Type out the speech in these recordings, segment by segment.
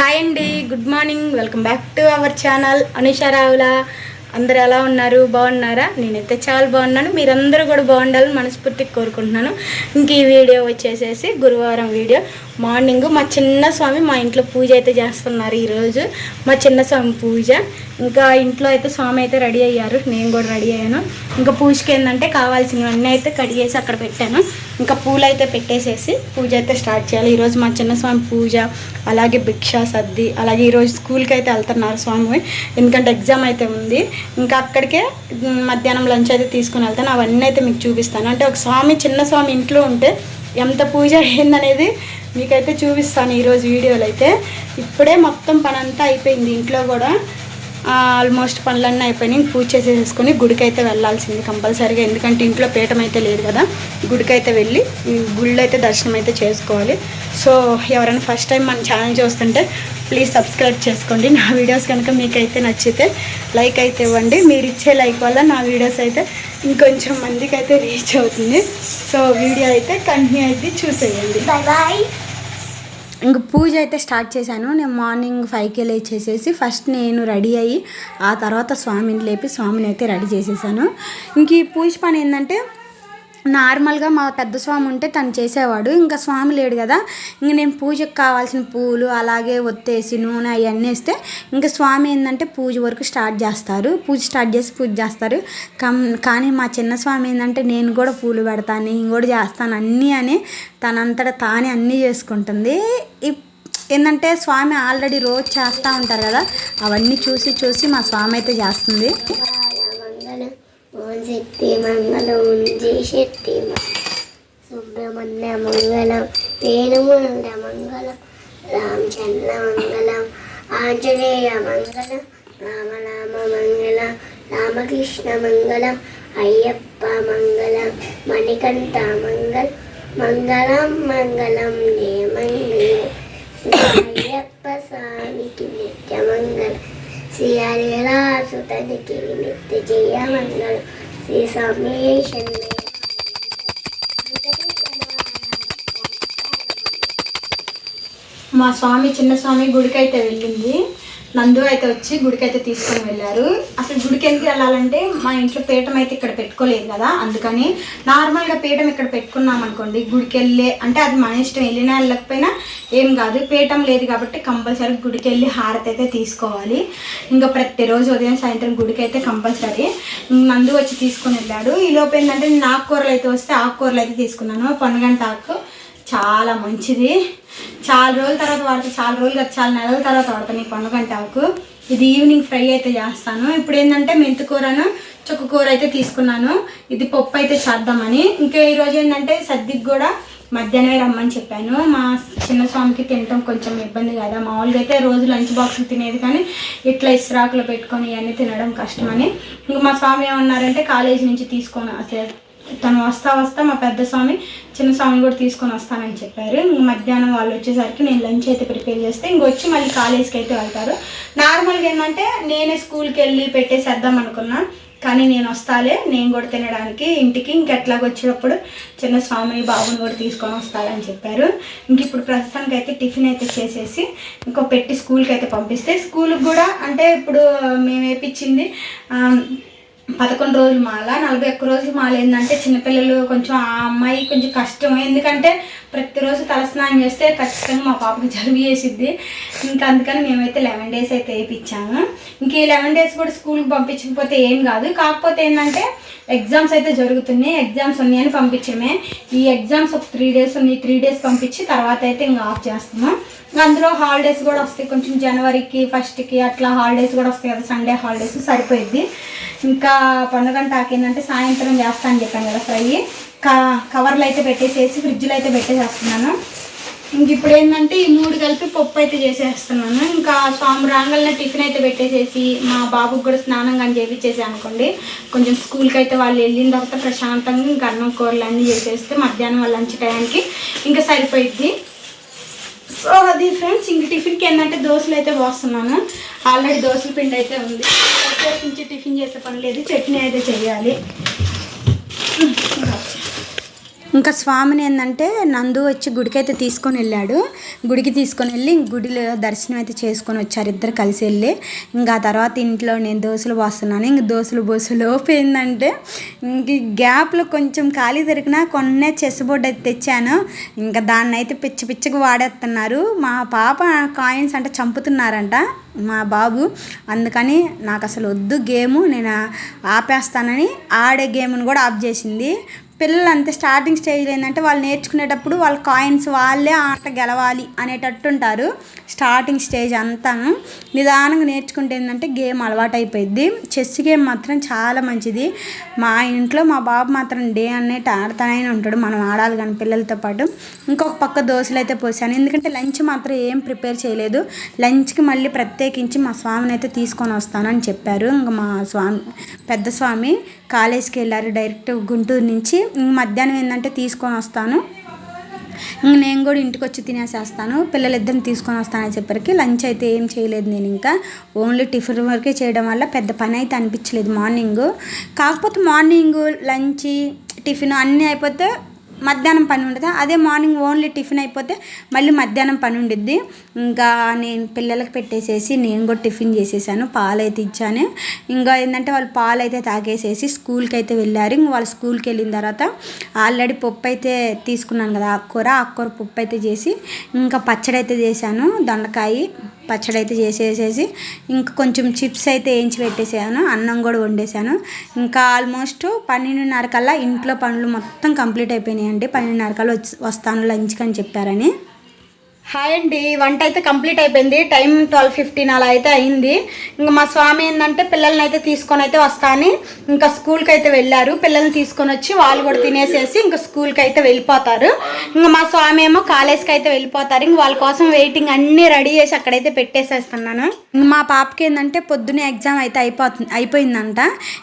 Hi అండి good morning. Welcome back to our channel. Anusha Ravula. అందరు ఎలా ఉన్నారు? బాగున్నారా? నేనైతే చాలా బాగున్నాను. మీరందరూ కూడా బాగుండాలని మనస్ఫూర్తిగా కోరుకుంటున్నాను. ఇంక ఈ వీడియో వచ్చేసేసి గురువారం వీడియో. మార్నింగ్ మా చిన్న స్వామి మా ఇంట్లో పూజ అయితే చేస్తున్నారు ఈరోజు. మా చిన్న స్వామి పూజ. ఇంకా ఇంట్లో అయితే స్వామి అయితే రెడీ అయ్యారు. నేను కూడా రెడీ అయ్యాను. ఇంకా పూజకి ఏంటంటే కావాల్సినవన్నీ అయితే కడిగేసి అక్కడ పెట్టాను. ఇంకా పూలు అయితే పెట్టేసేసి పూజ అయితే స్టార్ట్ చేయాలి. ఈరోజు మా చిన్న స్వామి పూజ అలాగే భిక్ష సర్ది అలాగే ఈరోజు స్కూల్కి అయితే వెళ్తున్నారు స్వామి. ఎందుకంటే ఎగ్జామ్ అయితే ఉంది. ఇంకా అక్కడికే మధ్యాహ్నం లంచ్ అయితే తీసుకుని వెళ్తాను. అవన్నీ అయితే మీకు చూపిస్తాను. అంటే ఒక స్వామి చిన్న స్వామి ఇంట్లో ఉంటే ఎంత పూజ అయిందనేది మీకైతే చూపిస్తాను ఈరోజు వీడియోలో అయితే. ఇప్పుడే మొత్తం పనంతా అయిపోయింది ఇంట్లో కూడా. ఆల్మోస్ట్ పనులన్నీ అయిపోయినాయి. పూజ చేసేసుకొని గుడికి అయితే వెళ్ళాల్సింది కంపల్సరీగా. ఎందుకంటే ఇంట్లో పీఠం అయితే లేదు కదా. గుడికి అయితే వెళ్ళి గుళ్ళు అయితే దర్శనం అయితే చేసుకోవాలి. సో ఎవరైనా ఫస్ట్ టైం మన ఛానల్ చూస్తుంటే ప్లీజ్ సబ్స్క్రైబ్ చేసుకోండి. నా వీడియోస్ కనుక మీకైతే నచ్చితే లైక్ అయితే ఇవ్వండి. మీరు ఇచ్చే లైక్ వల్ల నా వీడియోస్ అయితే ఇంకొంచెం మందికి అయితే రీచ్ అవుతుంది. సో వీడియో అయితే కంటిన్యూ అయితే చూసేయండి. బాయ్ ఇంక పూజ అయితే స్టార్ట్ చేశాను. నేను మార్నింగ్ ఫైవ్కి లేచేసేసి ఫస్ట్ నేను రెడీ అయ్యి ఆ తర్వాత స్వామిని లేపి స్వామిని అయితే రెడీ చేసేసాను. ఇంక ఈ పూజ పని ఏంటంటే నార్మల్గా మా పెద్ద స్వామి ఉంటే తను చేసేవాడు. ఇంకా స్వామి లేడు కదా ఇంక నేను పూజకు కావాల్సిన పూలు అలాగే ఒత్తేసి నూనె అవన్నీ వేస్తే ఇంకా స్వామి ఏంటంటే పూజ వరకు స్టార్ట్ చేస్తారు. పూజ స్టార్ట్ చేసి పూజ చేస్తారు. కం కానీ మా చిన్న స్వామి ఏంటంటే నేను కూడా పూలు పెడతాను నేను కూడా చేస్తాను అన్నీ అని తనంతట తానే అన్నీ చేసుకుంటుంది. ఇప్- ఏంటంటే స్వామి ఆల్రెడీ రోజు చేస్తూ ఉంటారు కదా అవన్నీ చూసి చూసి మా స్వామి అయితే చేస్తుంది. ఓం శక్తి మంగళం ఓం జయ శక్తి సుబ్రహ్మణ్య మంగళం వేణుముండ మంగళం రామచంద్ర మంగళం ఆంజనేయ మంగళం రామనామ మంగళం రామకృష్ణ మంగళం అయ్యప్ప మంగళం మణికంఠ మంగళం మంగళం మంగళం నే మంగళం అయ్యప్ప స్వామికి నిత్య మంగళం శ్రీ హరిరాసుతనికి నిత్య జయ శ్రీ సమేశన్మయ మా స్వామి చిన్న స్వామి గుడికి అయితే వెళ్ళింది. నందు అయితే వచ్చి గుడికి అయితే తీసుకొని వెళ్ళారు. అసలు గుడికి ఎందుకు వెళ్ళాలంటే మా ఇంట్లో పీఠం అయితే ఇక్కడ పెట్టుకోలేదు కదా అందుకని నార్మల్గా పీఠం ఇక్కడ పెట్టుకున్నాం అనుకోండి గుడికి వెళ్ళే అంటే అది మన ఇష్టం వెళ్ళినా వెళ్ళకపోయినా ఏం కాదు పీఠం లేదు కాబట్టి కంపల్సరీ గుడికి వెళ్ళి హారతి అయితే తీసుకోవాలి. ఇంకా ప్రతిరోజు ఉదయం సాయంత్రం గుడికి అయితే కంపల్సరీ. నందు వచ్చి తీసుకొని వెళ్ళాడు. ఈ లోపు ఏంటంటే నేను ఆకుకూరలు అయితే వస్తే ఆకుకూరలు అయితే తీసుకున్నాను. పొన్నగంట ఆకు చాలా మంచిది. చాలా రోజుల తర్వాత వాడితే చాలా రోజులు కదా చాలా నెలల తర్వాత వాడతాను ఈ పండుగంటే ఆకు ఇది ఈవినింగ్ ఫ్రై అయితే చేస్తాను. ఇప్పుడు ఏంటంటే మెంతికూరను చుక్కకూర అయితే తీసుకున్నాను. ఇది పప్పు అయితే చేద్దామని. ఇంకా ఈరోజు ఏంటంటే సర్దికి కూడా మధ్యాహ్నమే రమ్మని చెప్పాను. మా చిన్న స్వామికి తినటం కొంచెం ఇబ్బంది కదా. మామూలుగా అయితే రోజు లంచ్ బాక్స్ తినేది కానీ ఇట్లా ఇస్రాకులో పెట్టుకొని ఇవన్నీ తినడం కష్టమని. ఇంకా మా స్వామి ఏమన్నారంటే కాలేజీ నుంచి తీసుకొని అసలు. తను వస్తా వస్తా మా పెద్ద స్వామి చిన్న స్వామిని కూడా తీసుకొని వస్తానని చెప్పారు. ఇంక మధ్యాహ్నం వాళ్ళు వచ్చేసరికి నేను లంచ్ అయితే ప్రిపేర్ చేస్తే ఇంక వచ్చి మళ్ళీ కాలేజ్కి అయితే వెళ్తారు. నార్మల్గా ఏంటంటే నేనే స్కూల్కి వెళ్ళి పెట్టేసేద్దాం అనుకున్నా కానీ నేను వస్తాలే నేను కూడా తినడానికి ఇంటికి ఇంకెట్లాగ వచ్చేటప్పుడు చిన్న స్వామిని బాబుని కూడా తీసుకొని వస్తారని చెప్పారు. ఇంక ఇప్పుడు ప్రస్తుతానికి అయితే టిఫిన్ అయితే చేసేసి ఇంకో పెట్టి స్కూల్కి అయితే పంపిస్తే స్కూల్కి కూడా అంటే ఇప్పుడు మేము వేపించింది పదకొండు రోజులు మాల నలభై ఒక్క రోజులు మాల ఏంటంటే చిన్నపిల్లలు కొంచెం ఆ అమ్మాయి కొంచెం కష్టం. ఎందుకంటే ప్రతిరోజు తలస్నానం చేస్తే ఖచ్చితంగా మా పాపకి జలుబు చేసిద్ది. ఇంకా అందుకని మేమైతే లెవెన్ డేస్ అయితే వేయించాము ఇంక ఈ లెవెన్ డేస్ కూడా స్కూల్కి పంపించకపోతే ఏం కాదు. కాకపోతే ఏంటంటే ఎగ్జామ్స్ అయితే జరుగుతున్నాయి. ఎగ్జామ్స్ ఉన్నాయని పంపించామే. ఈ ఎగ్జామ్స్ ఒక త్రీ డేస్ ఉన్నాయి. త్రీ డేస్ పంపించి తర్వాత అయితే ఇంకా ఆఫ్ చేస్తున్నాం. అందులో హాలిడేస్ కూడా వస్తాయి. కొంచెం జనవరికి ఫస్ట్కి అట్లా హాలిడేస్ కూడా వస్తాయి కదా సండే హాలిడేస్ సరిపోయిద్ది. ఇంకా పండుగ ఏంటంటే సాయంత్రం చేస్తా అని చెప్పాను కదా ఫ్రై. క కవర్లు అయితే పెట్టేసేసి ఫ్రిడ్జ్లో అయితే పెట్టేసేస్తున్నాను. ఇంక ఇప్పుడు ఏంటంటే ఈ మూడు కలిపి పప్పు అయితే చేసేస్తున్నాను. ఇంకా స్వామి రాంగల్ని టిఫిన్ అయితే పెట్టేసేసి మా బాబుకి కూడా స్నానం కానీ చేయించేసి అనుకోండి. కొంచెం స్కూల్కి అయితే వాళ్ళు వెళ్ళిన తర్వాత ప్రశాంతంగా ఇంకా అన్నం కూరలు అన్నీ చేసేస్తే మధ్యాహ్నం వాళ్ళ లంచ్ టైంకి ఇంకా సరిపోయిద్ది. సో అది ఫ్రెండ్స్ ఇంక టిఫిన్కి ఏంటంటే దోశలు అయితే పోస్తున్నాను. ఆల్రెడీ దోశల పిండి అయితే ఉంది. ప్రత్యేకించి నుంచి టిఫిన్ చేసే పని లేదు. చట్నీ అయితే చేయాలి. ఇంకా స్వామిని ఏంటంటే నందు వచ్చి గుడికి అయితే తీసుకొని వెళ్ళాడు. గుడికి తీసుకొని వెళ్ళి ఇంక గుడిలో దర్శనం అయితే చేసుకొని వచ్చారు ఇద్దరు కలిసి వెళ్ళి. ఇంకా ఆ తర్వాత ఇంట్లో నేను దోశలు పోస్తున్నాను. ఇంక దోశలు బోసులు ఏంటంటే ఇంక ఈ గ్యాప్లో కొంచెం ఖాళీ దొరికినా కొన్నే చెస్ బోర్డు అయితే తెచ్చాను. ఇంకా దాన్ని అయితే పిచ్చి పిచ్చిగా వాడేస్తున్నారు మా పాప కాయిన్స్ అంటే చంపుతున్నారంట మా బాబు. అందుకని నాకు అసలు వద్దు గేము నేను ఆపేస్తానని ఆడే గేమ్ని కూడా ఆఫ్ చేసింది. పిల్లలు అంతే స్టార్టింగ్ స్టేజ్లో ఏంటంటే వాళ్ళు నేర్చుకునేటప్పుడు వాళ్ళ కాయిన్స్ వాళ్ళే ఆట గెలవాలి అనేటట్టు ఉంటారు స్టార్టింగ్ స్టేజ్ అంతాను. నిదానంగా నేర్చుకుంటే ఏంటంటే గేమ్ అలవాటు అయిపోయింది చెస్ గేమ్ మాత్రం చాలా మంచిది. మా ఇంట్లో మా బాబు మాత్రం డే అన్నట్టు ఆడుతూనే ఉంటాడు. మనం ఆడాలి కానీ పిల్లలతో పాటు. ఇంకొక పక్క దోశలు అయితే పోసాను. ఎందుకంటే లంచ్ మాత్రం ఏం ప్రిపేర్ చేయలేదు. లంచ్కి మళ్ళీ ప్రత్యేకించి మా స్వామిని అయితే తీసుకొని వస్తానని చెప్పారు. ఇంకా మా స్వామి పెద్ద స్వామి కాలేజ్కి వెళ్ళారు డైరెక్ట్ గుంటూరు నుంచి. మధ్యాహ్నం ఏంటంటే తీసుకొని వస్తాను. ఇంక నేను కూడా ఇంటికి వచ్చి తినేసేస్తాను. పిల్లలిద్దరిని తీసుకొని వస్తానని చెప్పరికి లంచ్ అయితే ఏం చేయలేదు నేను ఇంకా. ఓన్లీ టిఫిన్ వరకే చేయడం వల్ల పెద్ద పని అయితే అనిపించలేదు మార్నింగ్. కాకపోతే మార్నింగ్ లంచ్ టిఫిన్ అన్నీ అయిపోతే మధ్యాహ్నం పని ఉండదు? అదే మార్నింగ్ ఓన్లీ టిఫిన్ అయిపోతే మళ్ళీ మధ్యాహ్నం పని ఉండిద్ది. ఇంకా నేను పిల్లలకు పెట్టేసేసి నేను కూడా టిఫిన్ చేసేసాను పాలు అయితే ఇచ్చాను. ఇంకా ఏంటంటే వాళ్ళు పాలు అయితే తాగేసేసి స్కూల్కి అయితే వెళ్ళారు. ఇంక వాళ్ళు స్కూల్కి వెళ్ళిన తర్వాత ఆల్రెడీ పప్పు అయితే తీసుకున్నాను కదా ఆకుకూర ఆకుకూర పప్పు అయితే చేసి ఇంకా పచ్చడి అయితే చేశాను దొండకాయ. పచ్చడి అయితే చేసేసేసి ఇంకా కొంచెం చిప్స్ అయితే వేయించి పెట్టేసాను అన్నం కూడా వండేసాను. ఇంకా ఆల్మోస్ట్ పన్నెండున్నర కల్లా ఇంట్లో పనులు మొత్తం కంప్లీట్ అయిపోయినాయండి. పన్నెండున్నర కల్లా వచ్చి వస్తాను లంచ్కి అని చెప్పారని. హాయ్ అండి వంట అయితే కంప్లీట్ అయిపోయింది. టైం ట్వెల్వ్ ఫిఫ్టీన్ అలా అయితే అయింది. ఇంకా మా స్వామి ఏంటంటే పిల్లల్ని అయితే తీసుకొని అయితే వస్తాను ఇంకా స్కూల్కి అయితే వెళ్ళారు. పిల్లల్ని తీసుకొని వచ్చి వాళ్ళు కూడా తినేసేసి ఇంకా స్కూల్కి అయితే వెళ్ళిపోతారు. ఇంకా మా స్వామి ఏమో కాలేజ్కి అయితే వెళ్ళిపోతారు. ఇంక వాళ్ళ కోసం వెయిటింగ్ అన్నీ రెడీ చేసి అక్కడైతే పెట్టేసేస్తున్నాను. ఇంక మా పాపకి ఏంటంటే పొద్దునే ఎగ్జామ్ అయితే అయిపోతుంది అయిపోయిందంట.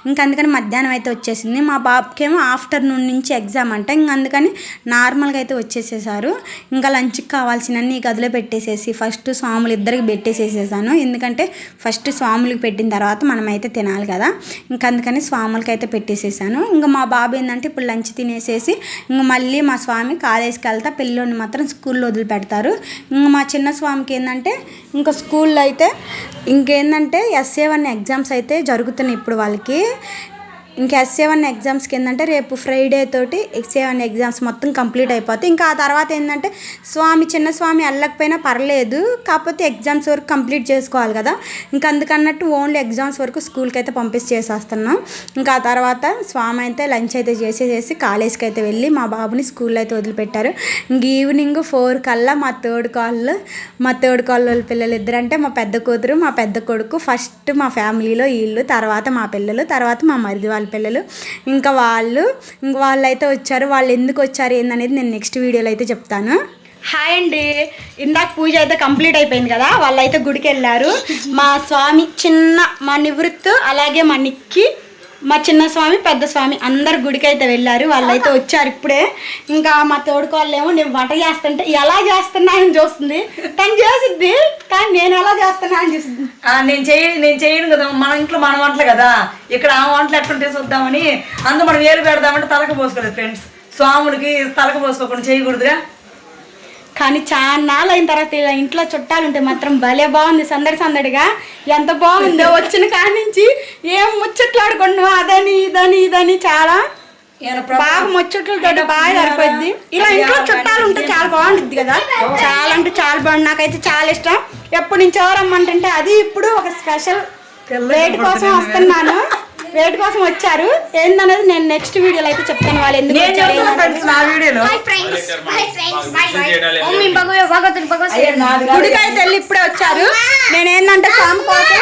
ఇంకా అందుకని మధ్యాహ్నం అయితే వచ్చేసింది. మా పాపకేమో ఏమో ఆఫ్టర్నూన్ నుంచి ఎగ్జామ్ అంట. ఇంక అందుకని నార్మల్గా అయితే వచ్చేసేసారు. ఇంకా లంచ్కి కావాల్సినన్ని ఈ గదిలో పెట్టేసేసి ఫస్ట్ స్వాములు ఇద్దరికి పెట్టేసేసేసాను. ఎందుకంటే ఫస్ట్ స్వాములకి పెట్టిన తర్వాత మనమైతే తినాలి కదా. ఇంకా అందుకని స్వాములకి అయితే పెట్టేసేసాను. ఇంకా మా బాబు ఏంటంటే ఇప్పుడు లంచ్ తినేసేసి ఇంక మళ్ళీ మా స్వామి కాలేజ్కి వెళ్తా. పిల్లోని మాత్రం స్కూల్లో వదిలిపెడతారు. ఇంకా మా చిన్న స్వామికి ఏంటంటే ఇంకా స్కూల్లో అయితే ఇంకేందంటే ఎస్ఏ వన్ ఎగ్జామ్స్ అయితే జరుగుతున్నాయి ఇప్పుడు వాళ్ళకి. ఇంకా ఎస్ఏ వన్ ఎగ్జామ్స్కి ఏంటంటే రేపు ఫ్రైడే తోటి ఎస్ఏ వన్ ఎగ్జామ్స్ మొత్తం కంప్లీట్ అయిపోతాయి. ఇంకా ఆ తర్వాత ఏంటంటే స్వామి చిన్న స్వామి వెళ్ళకపోయినా పర్లేదు కాకపోతే ఎగ్జామ్స్ వరకు కంప్లీట్ చేసుకోవాలి కదా. ఇంకా అందుకన్నట్టు ఓన్లీ ఎగ్జామ్స్ వరకు స్కూల్కి అయితే పంపించి చేసేస్తున్నాం ఇంకా ఆ తర్వాత స్వామి అయితే లంచ్ అయితే చేసేసేసి కాలేజ్కి అయితే వెళ్ళి మా బాబుని స్కూల్లో అయితే వదిలిపెట్టారు. ఇంక ఈవినింగ్ ఫోర్ కల్లా మా థర్డ్ కాల్ మా థర్డ్ కాల్ వాళ్ళ పిల్లలు ఇద్దరు అంటే మా పెద్ద కూతురు మా పెద్ద కొడుకు ఫస్ట్ మా ఫ్యామిలీలో వీళ్ళు తర్వాత మా పిల్లలు తర్వాత మా మరిది వాళ్ళ పిల్లలు. ఇంకా వాళ్ళు ఇంక వాళ్ళైతే వచ్చారు. వాళ్ళు ఎందుకు వచ్చారు ఏందనేది నేను నెక్స్ట్ వీడియోలో అయితే చెప్తాను. హాయ్ అండి. ఇందాక పూజ అయితే కంప్లీట్ అయిపోయింది కదా వాళ్ళు అయితే గుడికి వెళ్ళారు మా స్వామి చిన్న మా నివృత్తు అలాగే మా నిక్కి. మా చిన్న స్వామి పెద్ద స్వామి అందరు గుడికి అయితే వెళ్ళారు. వాళ్ళైతే వచ్చారు ఇప్పుడే. ఇంకా మా తోడుకోళ్ళేమో నేను వంట చేస్తుంటే ఎలా చేస్తున్నా అని చూస్తుంది. తను చేసిద్ది కానీ నేను ఎలా చేస్తున్నా అని చూస్తుంది. నేను చేయ నేను చేయను కదా. మన ఇంట్లో మన వంటలు కదా. ఇక్కడ ఆ వంటలు ఎట్లుంటే చూద్దామని. అందు మనం ఏరు పెడదామంటే తలకు పోసుకోలేదు ఫ్రెండ్స్ స్వాముడికి తలకు పోసుకోకుండా చేయకూడదుగా. కానీ చాలా అయిన తర్వాత ఇలా ఇంట్లో చుట్టాలు ఉంటే మాత్రం భలే బాగుంది సందడి సందడిగా. ఎంత బాగుందో వచ్చిన కాడి నుంచి ఏం ముచ్చట్లాడుకున్నావు అదని ఇదని ఇదని చాలా. బాగా ముచ్చట్లతో బాగా సరిపోద్ది ఇలా ఇంట్లో చుట్టాలు ఉంటే చాలా బాగుంటుంది కదా. చాలా అంటే చాలా బాగుంది. నాకైతే చాలా ఇష్టం. ఎప్పటి నుంచి ఎవరమ్మంటుంటే అది ఇప్పుడు ఒక స్పెషల్ వేటి కోసం వస్తున్నాను. వేటి కోసం వచ్చారు. ఏందనేది నేను నెక్స్ట్ వీడియోలో అయితే చెప్తాను వాళ్ళు ఎందుకు నేను వచ్చారు. ఏందనేది. వెళ్ళి ఇప్పుడే వచ్చారు. నేను ఏంటంటే స్వామి కోసం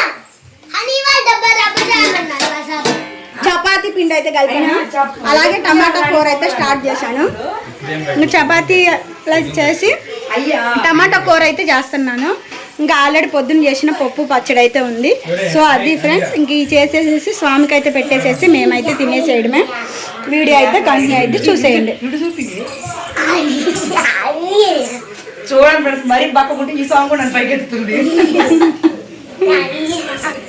చపాతీ పిండి అయితే కలిపాను. అలాగే టమాటా కూర అయితే స్టార్ట్ చేశాను. ఇంకా చపాతీ ఇలా చేసి అయ్యా. టమాటా కూర అయితే చేస్తున్నాను. ఇంకా ఆల్రెడీ పొద్దున్న చేసిన పప్పు పచ్చడి అయితే ఉంది. సో అది ఫ్రెండ్స్ ఇంక ఈ చేసేసేసి స్వామికి అయితే పెట్టేసేసి మేమైతే తినేసేయడమే. వీడియో అయితే కంటిన్యూ అయితే చూసేయండి. చూడండి ఫ్రెండ్స్ మరీ బక్క పుట్టి ఈ సాంగ్ కూడా నన్ను పైకెత్తుతుంది.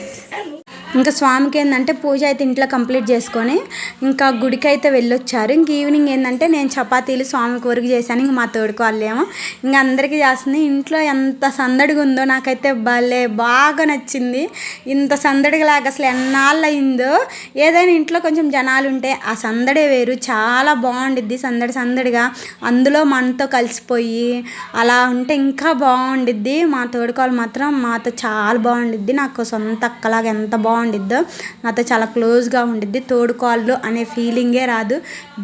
ఇంకా స్వామికి ఏంటంటే పూజ అయితే ఇంట్లో కంప్లీట్ చేసుకొని ఇంకా గుడికి అయితే వెళ్ళొచ్చారు. ఇంక ఈవినింగ్ ఏంటంటే నేను చపాతీలు స్వామికి వరకు చేశాను. ఇంక మా తోడుకోవాలేమో ఇంకా అందరికీ చేస్తుంది. ఇంట్లో ఎంత సందడిగా ఉందో నాకైతే భలే బాగా నచ్చింది. ఇంత సందడిగా లాగా అసలు ఎన్నాళ్ళు అయిందో ఏదైనా ఇంట్లో కొంచెం జనాలు ఉంటే ఆ సందడే వేరు. చాలా బాగుండిద్ది సందడి సందడిగా. అందులో మనతో కలిసిపోయి అలా ఉంటే ఇంకా బాగుండిద్ది. మా తోడుకోవాలి మాత్రం మాతో చాలా బాగుండిద్ది. నాకు సొంత అక్కలాగా ఎంత బాగుంది బాగుండిద్దో. నాతో చాలా క్లోజ్గా ఉండిద్ది. తోడుకోళ్ళు అనే ఫీలింగే రాదు.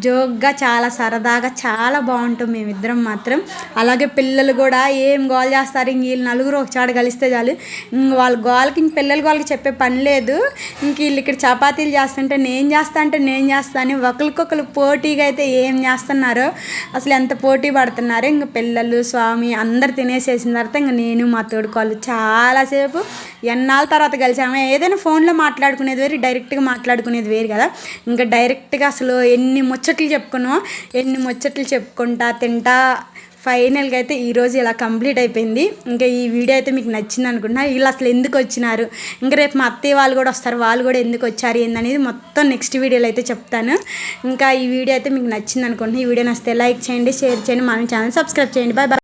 జోక్గా చాలా సరదాగా చాలా బాగుంటాం మేమిద్దరం మాత్రం. అలాగే పిల్లలు కూడా ఏం గోల్ చేస్తారు? ఇంక వీళ్ళు నలుగురు ఒకచాట కలిస్తే చాలు. వాళ్ళ గోల్కి ఇంక పిల్లల గోల్కి చెప్పే పని లేదు. ఇంక వీళ్ళు ఇక్కడ చపాతీలు చేస్తుంటే నేను చేస్తా అంటే నేను చేస్తాను ఒకరికొకరు పోటీగా అయితే ఏం చేస్తున్నారో అసలు ఎంత పోటీ పడుతున్నారో ఇంక పిల్లలు స్వామి అందరు తినేసేసిన తర్వాత ఇంక నేను మా తోడుకోళ్ళు చాలాసేపు ఎన్నాళ్ళ తర్వాత కలిసాము ఏదైనా ఫోన్ ఫోన్లో మాట్లాడుకునేది వేరు డైరెక్ట్గా మాట్లాడుకునేది వేరు కదా. ఇంకా డైరెక్ట్గా అసలు ఎన్ని ముచ్చట్లు చెప్పుకున్నామో ఎన్ని ముచ్చట్లు చెప్పుకుంటా తింటా ఫైనల్గా అయితే ఈరోజు ఇలా కంప్లీట్ అయిపోయింది. ఇంకా ఈ వీడియో అయితే మీకు నచ్చింది అనుకుంటున్నా. వీళ్ళు అసలు ఎందుకు వచ్చినారు? ఇంకా రేపు మా అత్తయ్య వాళ్ళు కూడా వస్తారు. వాళ్ళు కూడా ఎందుకు వచ్చారు ఏందనేది మొత్తం నెక్స్ట్ వీడియోలో అయితే చెప్తాను. ఇంకా ఈ వీడియో అయితే మీకు నచ్చింది అనుకుంటున్నా. ఈ వీడియో నచ్చితే లైక్ చేయండి షేర్ చేయండి. మన ఛానల్ సబ్స్క్రైబ్ చేయండి. Bye bye